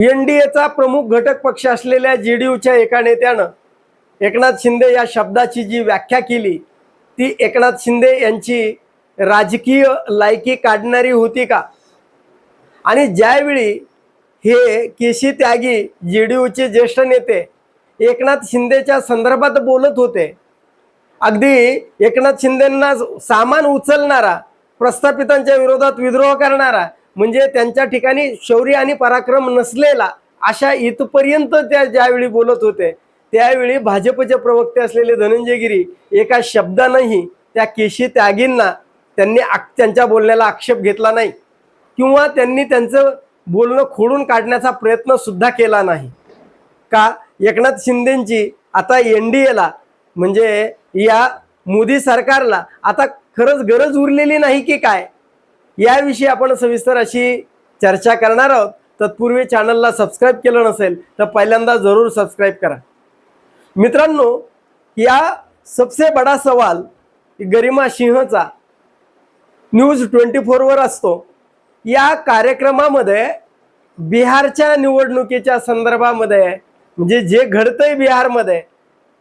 एनडीएचा प्रमुख घटक पक्ष असलेल्या जी डी यूच्या एका नेत्यानं एकनाथ शिंदे या शब्दाची जी व्याख्या केली ती एकनाथ शिंदे यांची राजकीय लायकी काढणारी होती का? आणि ज्यावेळी हे केशी त्यागी जे डी यूचे ज्येष्ठ नेते एकनाथ शिंदेच्या संदर्भात बोलत होते अगदी एकनाथ शिंदेंना सामान उचलणारा प्रस्थापितांच्या विरोधात विद्रोह करणारा म्हणजे त्यांच्या ठिकाणी शौर्य आणि पराक्रम नसलेला अशा इथपर्यंत त्या ज्यावेळी बोलत होते त्यावेळी भाजपचे प्रवक्ते असलेले धनंजय गिरी एका शब्दानंही त्या केशी त्यागींना त्यांनी त्यांच्या बोलण्याला आक्षेप घेतला नाही. किंवा त्यांनी त्यांचं बोलणं खोडून काढण्याचा प्रयत्न सुद्धा केला नाही. का? एकनाथ शिंदेची आता एन डी एला म्हणजे या मोदी सरकारला आता खरंच गरज उरलेली नाही की काय? याविषयी आपण सविस्तर अशी चर्चा करणार आहोत. तत्पूर्वी चॅनलला सबस्क्राईब केलं नसेल तर पहिल्यांदा जरूर सबस्क्राईब करा. मित्रांनो या सबसे बडा सवाल गरिमा सिंहचा न्यूज ट्वेंटी फोरवर असतो. या कार्यक्रमामध्ये बिहारच्या निवडणुकीच्या संदर्भामध्ये म्हणजे जे घडतंय बिहारमध्ये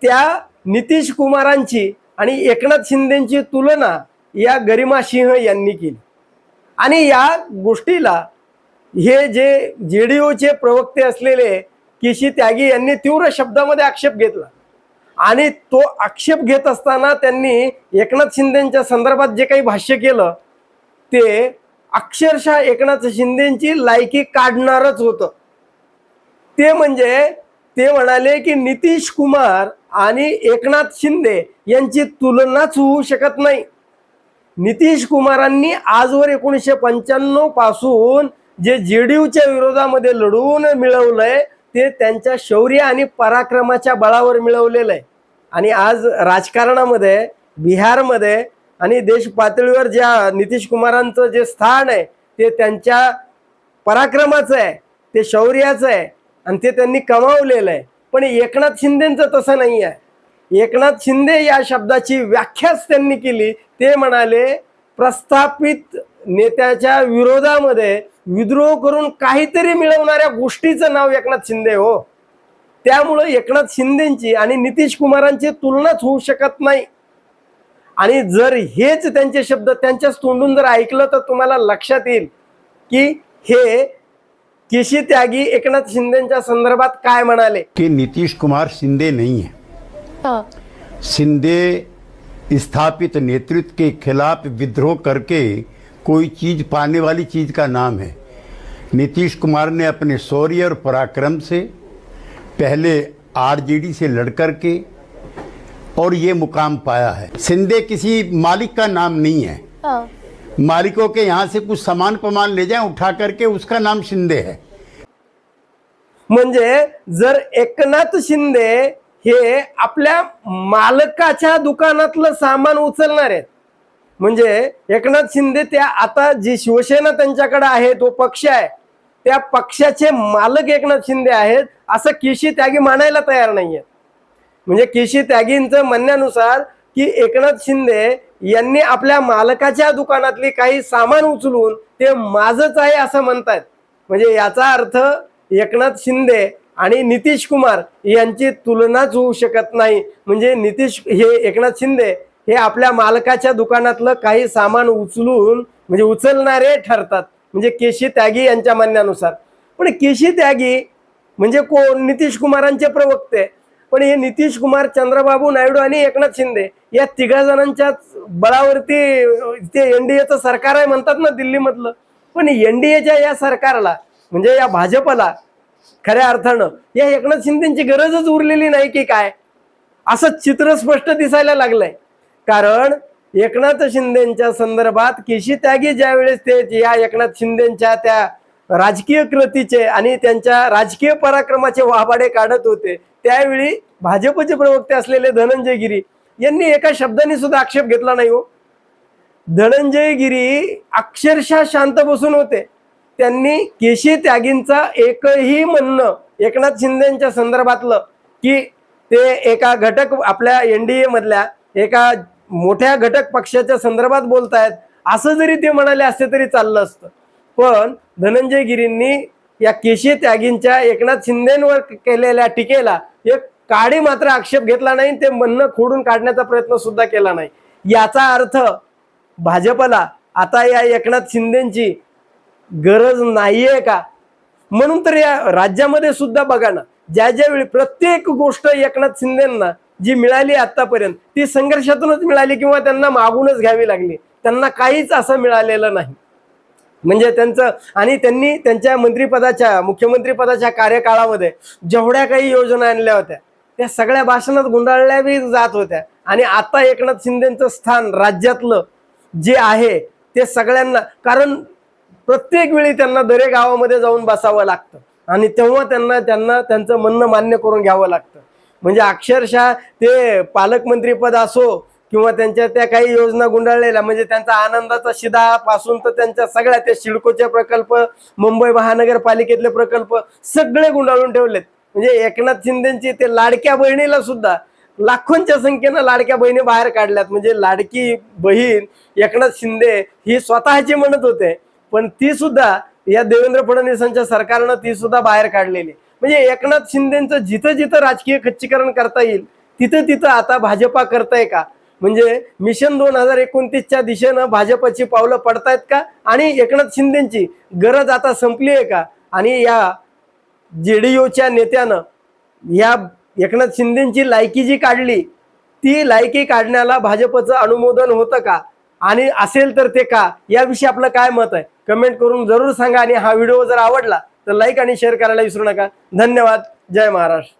त्या नितीश कुमारांची आणि एकनाथ शिंदेची तुलना या गरिमा सिंह यांनी केली. आणि या गोष्टीला हे जे जे डी ओचे प्रवक्ते असलेले किशी त्यागी यांनी तीव्र शब्दामध्ये आक्षेप घेतला. आणि तो आक्षेप घेत असताना त्यांनी एकनाथ शिंदेच्या संदर्भात जे काही भाष्य केलं ते अक्षरशः एकनाथ शिंदेची लायकी काढणारच होतं. ते म्हणजे ते म्हणाले की नितीश कुमार आणि एकनाथ शिंदे यांची तुलनाच होऊ शकत नाही. नितीश कुमारांनी आजवर एकोणीसशे पंच्याण्णवपासून जे यूच्या विरोधामध्ये लढून मिळवलंय ते त्यांच्या शौर्य आणि पराक्रमाच्या बळावर मिळवलेलं आहे. आणि आज राजकारणामध्ये बिहारमध्ये आणि देश पातळीवर ज्या नितीश कुमारांचं जे स्थान आहे ते त्यांच्या पराक्रमाचं आहे ते शौर्याचं आहे आणि ते त्यांनी कमावलेलं आहे. पण एकनाथ शिंदेंचं तसं नाही आहे. एकनाथ शिंदे या शब्दाची व्याख्याच त्यांनी केली. ते म्हणाले प्रस्थापित नेत्याच्या विरोधामध्ये विद्रोह करून काहीतरी मिळवणाऱ्या गोष्टीचं नाव एकनाथ शिंदे हो. त्यामुळं एकनाथ शिंदेची आणि नितीश कुमारांची तुलनाच होऊ शकत नाही. आणि जर हेच त्यांचे शब्द त्यांच्याच तोंडून जर ऐकलं तर तुम्हाला लक्षात येईल की हे केशी त्यागी एकनाथ शिंदेच्या संदर्भात काय म्हणाले. की नितीश कुमार शिंदे नाही आहे. शिंदे स्थापित नेतृत्व के खिलाफ विद्रोह करके कोई चीज़ पाने वाली चीज़ का नाम है। नीतीश कुमार ने अपने शौर्य और पराक्रम से पहले आरजेडी से लड़ करके और ये मुकाम पाया है। शिंदे किसी मालिक का नाम नहीं है। हाँ। मालिकों के यहाँ से कुछ सामान पमान ले जाए उठा करके उसका नाम शिंदे है। म्हणजे जर एकनाथ शिंदे हे आपल्या मालकाच्या दुकानातलं सामान उचलणार आहेत. म्हणजे एकनाथ शिंदे त्या आता जी शिवसेना त्यांच्याकडे आहे तो पक्ष आहे त्या पक्षाचे मालक एकनाथ शिंदे आहेत असं केशी त्यागी मानायला तयार नाहीये. म्हणजे केशी त्यागींचं म्हणण्यानुसार की एकनाथ शिंदे यांनी आपल्या मालकाच्या दुकानातली काही सामान उचलून ते माझंच आहे असं म्हणतायत. म्हणजे याचा अर्थ एकनाथ शिंदे आणि नितीश कुमार यांची तुलनाच होऊ शकत नाही. म्हणजे नितीश हे एकनाथ शिंदे हे आपल्या मालकाच्या दुकानातलं काही सामान उचलून म्हणजे उचलणारे ठरतात. म्हणजे केशी त्यागी यांच्या म्हणण्यानुसार. पण केशी त्यागी म्हणजे कोण? नितीश कुमारांचे प्रवक्ते. पण हे नितीश कुमार चंद्रबाबू नायडू आणि एकनाथ शिंदे या तिघा जणांच्या बळावरती ते एनडीएचं सरकार आहे म्हणतात ना दिल्लीमधलं. पण एनडीएच्या या सरकारला म्हणजे या भाजपला खऱ्या अर्थानं या एकनाथ शिंदेची गरजच उरलेली नाही की काय? असं चित्र स्पष्ट दिसायला लागलंय. कारण एकनाथ शिंदेच्या संदर्भात केशी त्यागी ज्या वेळेस ते या एकनाथ शिंदेच्या त्या राजकीय कृतीचे आणि त्यांच्या राजकीय पराक्रमाचे वाभाडे काढत होते त्यावेळी भाजपचे प्रवक्ते असलेले धनंजय गिरी यांनी एका शब्दाने सुद्धा आक्षेप घेतला नाही हो. धनंजय गिरी अक्षरशः शांत बसून होते. त्यांनी केशी त्यागींचा एकही म्हणणं एकनाथ शिंदेच्या संदर्भातलं की ते एका घटक आपल्या एन डी मधल्या एका मोठ्या घटक पक्षाच्या संदर्भात बोलतायत असं जरी ते म्हणाले असते तरी चाललं असतं. पण धनंजय गिरींनी या केशी त्यागींच्या एकनाथ शिंदेवर केलेल्या टीकेला एक काडी मात्र आक्षेप घेतला नाही ते म्हणणं खोडून काढण्याचा प्रयत्न सुद्धा केला नाही. याचा अर्थ भाजपला आता या एकनाथ शिंदेची गरज नाहीये का? म्हणून तर या राज्यामध्ये सुद्धा बघा ना ज्या ज्या वेळी प्रत्येक गोष्ट एकनाथ शिंदेना जी मिळाली आतापर्यंत ती संघर्षातूनच मिळाली किंवा त्यांना मागूनच घ्यावी लागली त्यांना काहीच असं मिळालेलं नाही. म्हणजे त्यांचं आणि त्यांनी त्यांच्या मंत्रिपदाच्या मुख्यमंत्रीपदाच्या कार्यकाळामध्ये जेवढ्या काही योजना आणल्या होत्या त्या सगळ्या भाषणात गुंडाळल्या बी जात होत्या. आणि आता एकनाथ शिंदेचं स्थान राज्यातलं जे आहे ते सगळ्यांना कारण प्रत्येक वेळी त्यांना दरे गावामध्ये जाऊन बसावं लागतं. आणि तेव्हा त्यांना त्यांना त्यांचं म्हणणं मान्य करून घ्यावं लागतं. म्हणजे अक्षरशः ते पालकमंत्रीपद असो किंवा त्यांच्या त्या काही योजना गुंडाळलेल्या म्हणजे त्यांचा आनंदाचा शिदा पासून तर त्यांच्या सगळ्या ते शिडकोचे प्रकल्प मुंबई महानगरपालिकेतले प्रकल्प सगळे गुंडाळून ठेवलेत. म्हणजे एकनाथ शिंदेची ते लाडक्या बहिणीला सुद्धा लाखोंच्या संख्येनं लाडक्या बहिणी बाहेर काढल्यात. म्हणजे लाडकी बहीण एकनाथ शिंदे ही स्वतःची म्हणत होते. पण ती सुद्धा या देवेंद्र फडणवीसांच्या सरकारनं ती सुद्धा बाहेर काढलेली. म्हणजे एकनाथ शिंदेचं जिथं जिथं राजकीय खच्चीकरण करता येईल तिथं तिथं आता भाजपा करताय का? म्हणजे मिशन दोन हजार एकोणतीसच्या दिशेनं भाजपची पावलं पडतायत का? आणि एकनाथ शिंदेची गरज आता संपली आहे का? आणि या जे डी यूच्या नेत्यानं या एकनाथ शिंदेची लायकी जी काढली ती लायकी काढण्याला भाजपचं अनुमोदन होतं का? आणि असेल तर ते का? याविषयी आपलं काय मत आहे? कमेंट करून जरूर सांगा आणि हा व्हिडिओ जर आवडला तर लाईक आणि शेअर करायला विसरू नका. धन्यवाद. जय महाराष्ट्र.